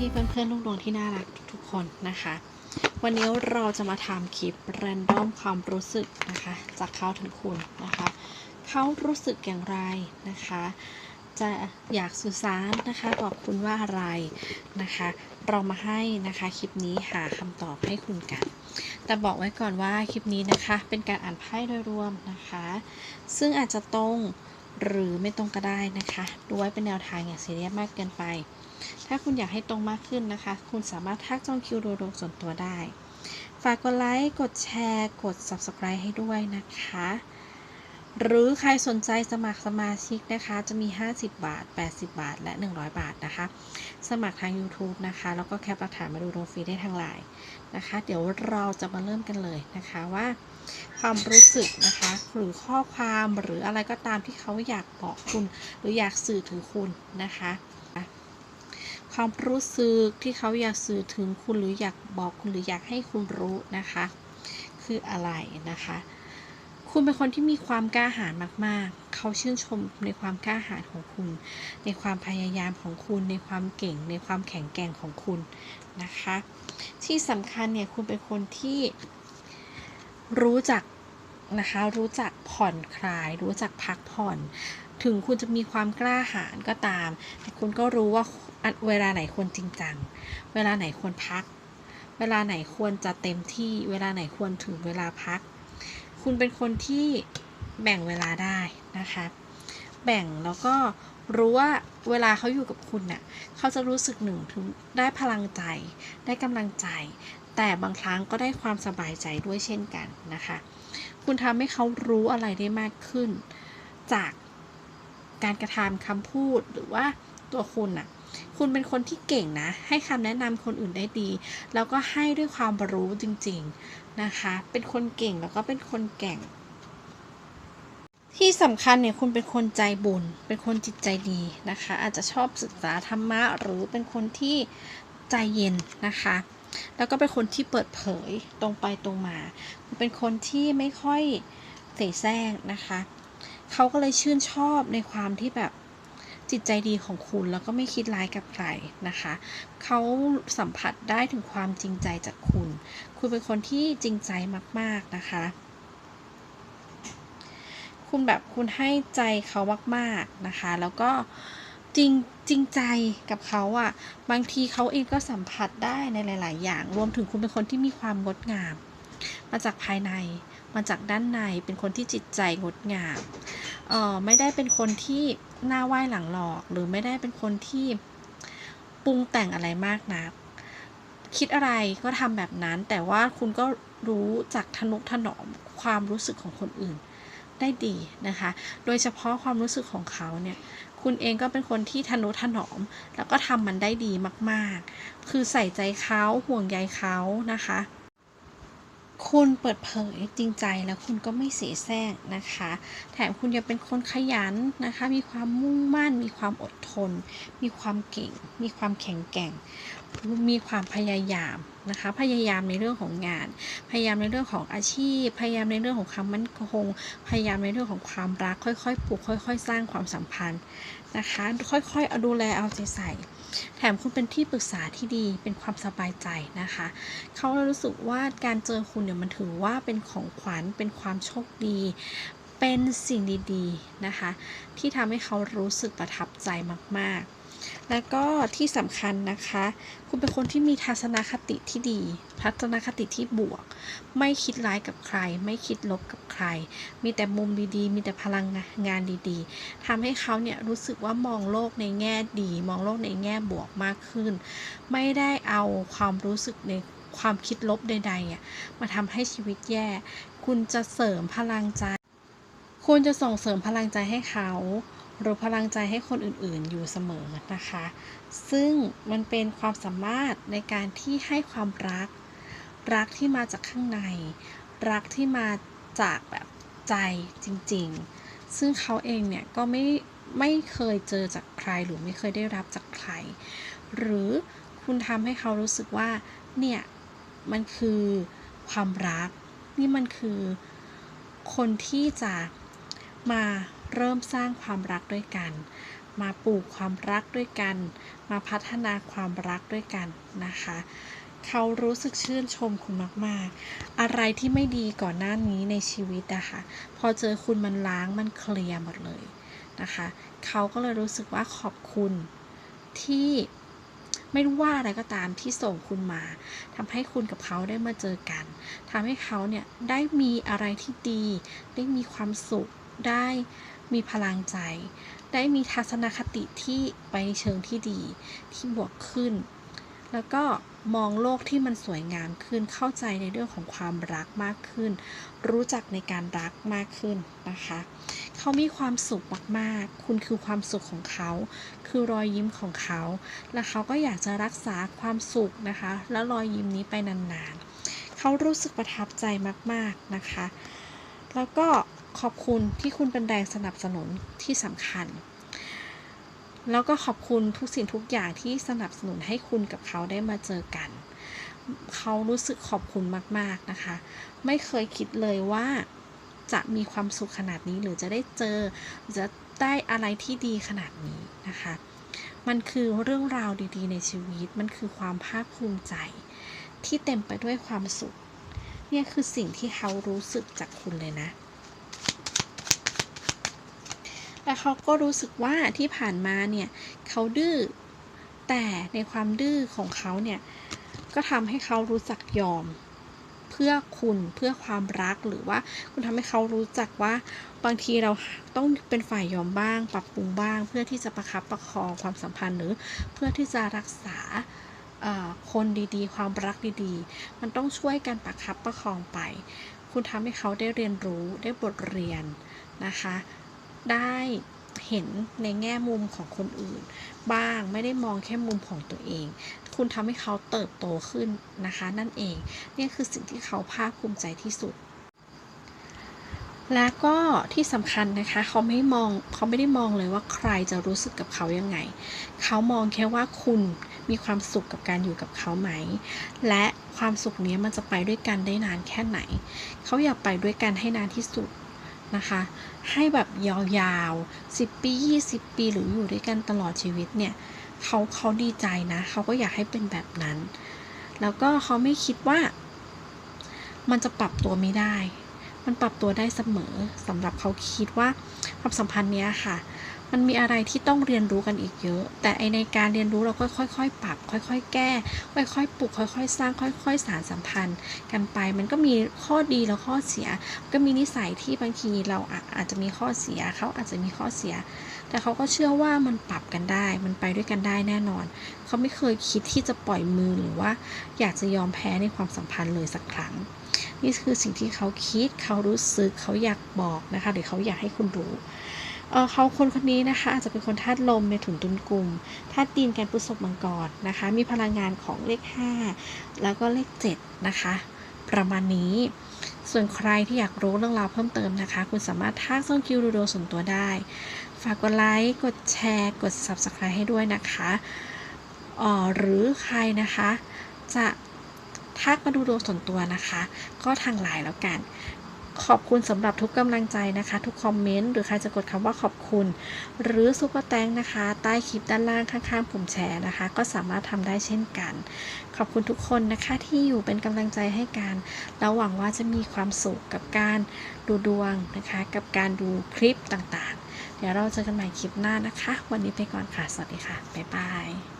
พี่ๆเพื่อนๆลูกดวงที่น่ารักทุกๆคนนะคะ วันนี้เราจะมาทำคลิปแรนดอมความรู้สึกนะคะ จากเขาถึงคุณนะคะเขารู้สึกอย่างไรนะคะ จะอยากสื่อสารนะคะบอกคุณว่าอะไรนะคะ เรามาให้นะคะคลิปนี้หาคำตอบให้คุณกันแต่บอกไว้ก่อนว่าคลิปนี้นะคะ เป็นการอ่านไพ่โดยรวมนะคะ ซึ่งอาจจะตรงหรือไม่ตรงก็ได้นะคะ ดูไว้เป็นแนวทางอย่างซีเรียสมากเกินไป ถ้าคุณอยากให้ตรงมากขึ้นนะคะ คุณสามารถทักจองคิวดูดส่วนตัวได้ ฝากกดไลค์ กดแชร์ กด subscribe ให้ด้วยนะคะ หรือใครสนใจสมัครสมาชิกนะคะ จะมี 50 บาท 80 บาท และ 100 บาทนะคะ สมัครทาง YouTube นะคะ แล้วก็แคปหลักฐานมาดูดวงฟรีได้ทางไลน์นะคะ เดี๋ยวเราจะมาเริ่มกันเลยนะคะว่าความรู้สึกนะคะหรือข้อความหรืออะไรก็ตามที่เขาอยากบอกคุณ หรืออยากสื่อถึงคุณนะคะ ความรู้สึกที่เขาอยากสื่อถึงคุณหรืออยากบอกคุณหรืออยากให้คุณรู้นะคะ คืออะไรนะคะ คุณเป็นคนที่มีความกล้าหาญมาก ๆ เขาชื่นชมในความกล้าหาญของคุณ ในความพยายามของคุณ ในความเก่ง ในความแข็งแกร่งของคุณนะคะ ที่สำคัญเนี่ยคุณเป็นคนที่รู้จักนะคะ รู้จักผ่อนคลาย รู้จักพักผ่อน ถึงคุณจะมีความกล้าหาญก็ตาม แต่คุณก็รู้ว่าเวลาไหนควรจริงจัง เวลาไหนควรพัก เวลาไหนควรจะเต็มที่ เวลาไหนควรถึงเวลาพัก คุณเป็นคนที่แบ่งเวลาได้นะคะ แบ่งแล้วก็รู้ว่าเวลาเขาอยู่กับคุณน่ะเขาจะรู้สึกหนึ่งถึงได้พลังใจ ได้กำลังใจ แต่บางครั้งก็ได้ความสบายใจด้วยเช่นกันนะคะ คุณทำให้เขารู้อะไรได้มากขึ้น จาก การกระทำคำพูดหรือว่าตัวคุณน่ะคุณเป็นคนที่เก่งนะ ให้คำแนะนำคนอื่นได้ดี แล้วก็ให้ด้วยความรู้จริง ๆนะคะ เป็นคนเก่งแล้วก็เป็นคนแก่ง ที่สำคัญเนี่ยคุณเป็นคนใจบุญ เป็นคนจิตใจดีนะคะ อาจจะชอบศึกษาธรรมะหรือเป็นคนที่ใจเย็นนะคะแล้วก็เป็นคนที่เปิดเผยตรงไปตรงมา เป็นคนที่ไม่ค่อยเสแสร้งนะคะ เขาก็เลยชื่นชอบในความที่แบบจิตใจดีของคุณแล้วก็ไม่คิดร้ายกับใครนะคะ เขาสัมผัสได้ถึงความจริงใจจากคุณ คุณเป็นคนที่จริงใจมาก ๆ นะคะ คุณแบบคุณให้ใจเขามาก ๆ นะคะ แล้วก็จริงจริงใจกับเขาอะ่ะ บางทีเขาเองก็สัมผัสได้ในหลาย ๆ อย่าง รวมถึงคุณเป็นคนที่มีความงดงาม มาจากภายใน มาจากด้านใน เป็นคนที่จิตใจงดงาม เออไม่ได้เป็นคนที่หน้าไหว้หลังหลอก หรือไม่ได้เป็นคนที่ปรุงแต่งอะไรมากนัก คิดอะไรก็ทำแบบนั้น แต่ว่าคุณก็รู้จักทนุถนอมความรู้สึกของคนอื่นได้ดีนะคะ โดยเฉพาะความรู้สึกของเขาเนี่ย คุณเองก็เป็นคนที่ทนุถนอม แล้วก็ทำมันได้ดีมาก ๆ คือใส่ใจเขาห่วงใยเขานะคะ คุณเปิดเผยจริงใจแล้วคุณก็ไม่เสียแซงนะคะ แถมคุณยังเป็นคนขยันนะคะ มีความมุ่งมั่น มีความอดทน มีความเก่ง มีความแข็งแกร่ง มีความพยายามนะคะ พยายามในเรื่องของงาน พยายามในเรื่องของอาชีพ พยายามในเรื่องของความมั่นคง พยายามในเรื่องของความรัก ค่อยๆปลูกค่อย ๆ สร้างความสัมพันธ์นะคะ ค่อยๆเอาดูแลเอาใจใส่ แถมคุณเป็นที่ปรึกษาที่ดีเป็นความสบายใจนะคะ เขารู้สึกว่าการเจอคุณเนี่ยมันถือว่าเป็นของขวัญเป็นความโชคดี เป็นสิ่งดีๆนะคะ ที่ทำให้เขารู้สึกประทับใจมากๆ แล้วก็ที่สำคัญนะคะ คุณเป็นคนที่มีทัศนคติที่ดี ทัศนคติที่บวก ไม่คิดร้ายกับใคร ไม่คิดลบกับใคร มีแต่มุมดีๆ มีแต่พลังงานดีๆทำให้เขาเนี่ยรู้สึกว่ามองโลกในแง่ดี มองโลกในแง่บวกมากขึ้น ไม่ได้เอาความรู้สึกในความคิดลบใดๆอะมาทำให้ชีวิตแย่ คุณจะเสริมพลังใจ คุณจะส่งเสริมพลังใจให้เขา หรือพลังใจให้คนอื่นๆอยู่เสมอนะคะ ซึ่งมันเป็นความสามารถในการที่ให้ความรัก รักที่มาจากข้างใน รักที่มาจากแบบใจจริงๆ ซึ่งเขาเองเนี่ยก็ไม่ไม่เคยเจอจากใครหรือไม่เคยได้รับจากใคร หรือคุณทำให้เขารู้สึกว่าเนี่ยมันคือความรัก นี่มันคือคนที่จะมา เริ่มสร้างความรักด้วยกัน มาปลูกความรักด้วยกัน มาพัฒนาความรักด้วยกันนะคะ เขารู้สึกชื่นชมคุณมาก ๆ อะไรที่ไม่ดีก่อนหน้านี้ในชีวิตอะค่ะพอเจอคุณมันล้างมันเคลียร์หมดเลยนะคะเขาก็เลยรู้สึกว่าขอบคุณที่ไม่รู้ว่าอะไรก็ตามที่ส่งคุณมาทำให้คุณกับเขาได้มาเจอกันทำให้เขาเนี่ยได้มีอะไรที่ดี ได้มีความสุข ได้ มีพลังใจ ได้มีทัศนคติที่ไปในเชิงที่ดีที่บวกขึ้น แล้วก็มองโลกที่มันสวยงามขึ้น เข้าใจในเรื่องของความรักมากขึ้น รู้จักในการรักมากขึ้นนะคะ เขามีความสุขมากๆ คุณคือความสุขของเขา คือรอยยิ้มของเขา และเขาก็อยากจะรักษาความสุขนะคะ และรอยยิ้มนี้ไปนานๆ เขารู้สึกประทับใจมากๆนะคะ แล้วก็ ขอบคุณที่คุณเป็นแรงสนับสนุนที่สำคัญ แล้วก็ขอบคุณทุกสิ่งทุกอย่างที่สนับสนุนให้คุณกับเขาได้มาเจอกัน เขารู้สึกขอบคุณมาก ๆ นะคะ ไม่เคยคิดเลยว่าจะมีความสุขขนาดนี้หรือจะได้เจอหรือจะได้อะไรที่ดีขนาดนี้นะคะ มันคือเรื่องราวดีๆ ในชีวิต มันคือความภาคภูมิใจ ที่เต็มไปด้วยความสุข เนี่ยคือสิ่งที่เขารู้สึกจากคุณเลยนะ และเขาก็รู้สึกว่าที่ผ่านมาเนี่ยเขาดื้อ แต่ในความดื้อของเขาเนี่ยก็ทำให้เขารู้จักยอม เพื่อคุณเพื่อความรักหรือว่าคุณทำให้เขารู้จักว่าบางทีเราต้องเป็นฝ่ายยอมบ้าง ปรับปรุงบ้าง เพื่อที่จะประคับประคองความสัมพันธ์หรือเพื่อที่จะรักษาคนดีๆ ความรักดีๆ มันต้องช่วยกันประคับประคองไป คุณทำให้เขาได้เรียนรู้ได้บทเรียนนะคะ ได้เห็นในแง่มุมของคนอื่น บ้างไม่ได้มองแค่มุมของตัวเอง คุณทำให้เขาเติบโตขึ้นนะคะ นั่นเองนี่คือสิ่งที่เขาภาคภูมิใจที่สุด และก็ที่สำคัญนะคะเขาไม่มองเขาไม่ได้มองเลยว่าใครจะรู้สึกกับเขายังไง เขามองแค่ว่าคุณมีความสุขกับการอยู่กับเขาไหม และความสุขนี้มันจะไปด้วยกันได้นานแค่ไหน เขาอยากไปด้วยกันให้นานที่สุด นะคะ ให้แบบยาวๆ 10 ปี 20 ปีหรืออยู่ด้วยกันตลอดชีวิตเนี่ยเขาเขาดีใจนะเขาก็อยากให้เป็นแบบนั้น แล้วก็เขาไม่คิดว่า มันจะปรับตัวไม่ได้ มันปรับตัวได้เสมอสำหรับเขาคิดว่าความสัมพันธ์เนี้ยค่ะ มันมีอะไรที่ต้องเรียนรู้กันอีกเยอะ แต่ไอในการเรียนรู้เราก็ค่อย ๆ ปรับ ค่อย ๆ แก้ ค่อย ๆ ปลูก ค่อย ๆ สร้าง ค่อย ๆ สานสัมพันธ์กันไป มันก็มีข้อดีแล้วข้อเสีย ก็มีนิสัยที่บางทีเราอาจจะมีข้อเสียเขาอาจจะมีข้อเสีย แต่เขาก็เชื่อว่ามันปรับกันได้ มันไปด้วยกันได้แน่นอน เขาไม่เคยคิดที่จะปล่อยมือหรือว่า อยากจะยอมแพ้ในความสัมพันธ์เลยสักครั้งนี่คือสิ่งที่เขาคิด เขารู้สึก เขาอยากบอกนะคะ หรือเขาอยากให้คุณรู้ เขาคนคนนี้นะคะอาจจะเป็นคนธาตุลมในถุนตุนกลุ่มธาตุดินการพุทธศพมังกรนะคะ มีพลังงานของเลข 5 แล้วก็เลข 7 นะคะ ประมาณนี้ส่วนใครที่อยากรู้เรื่องราวเพิ่มเติมนะคะ คุณสามารถทักซ่องคิวดูโดส่วนตัวได้ ฝากกดไลค์ กดแชร์ กด Subscribe ให้ด้วยนะคะอ๋อหรือใครนะคะ จะทักมาดูดวงส่วนตัวนะคะ ก็ทางไลน์แล้วกัน ขอบคุณสำหรับทุกกำลังใจนะคะ ทุกคอมเมนต์หรือใครจะกดคำว่าขอบคุณ หรือซุปเปอร์แตงนะคะ ใต้คลิปด้านล่างข้างๆปุ่มแชร์นะคะ ก็สามารถทำได้เช่นกัน ขอบคุณทุกคนนะคะที่อยู่เป็นกำลังใจให้กันแล้วหวังว่าจะมีความสุขกับการดูดวงนะคะ กับการดูคลิปต่างๆ เดี๋ยวเราเจอกันใหม่คลิปหน้านะคะ วันนี้ไปก่อนค่ะ สวัสดีค่ะบ๊ายบาย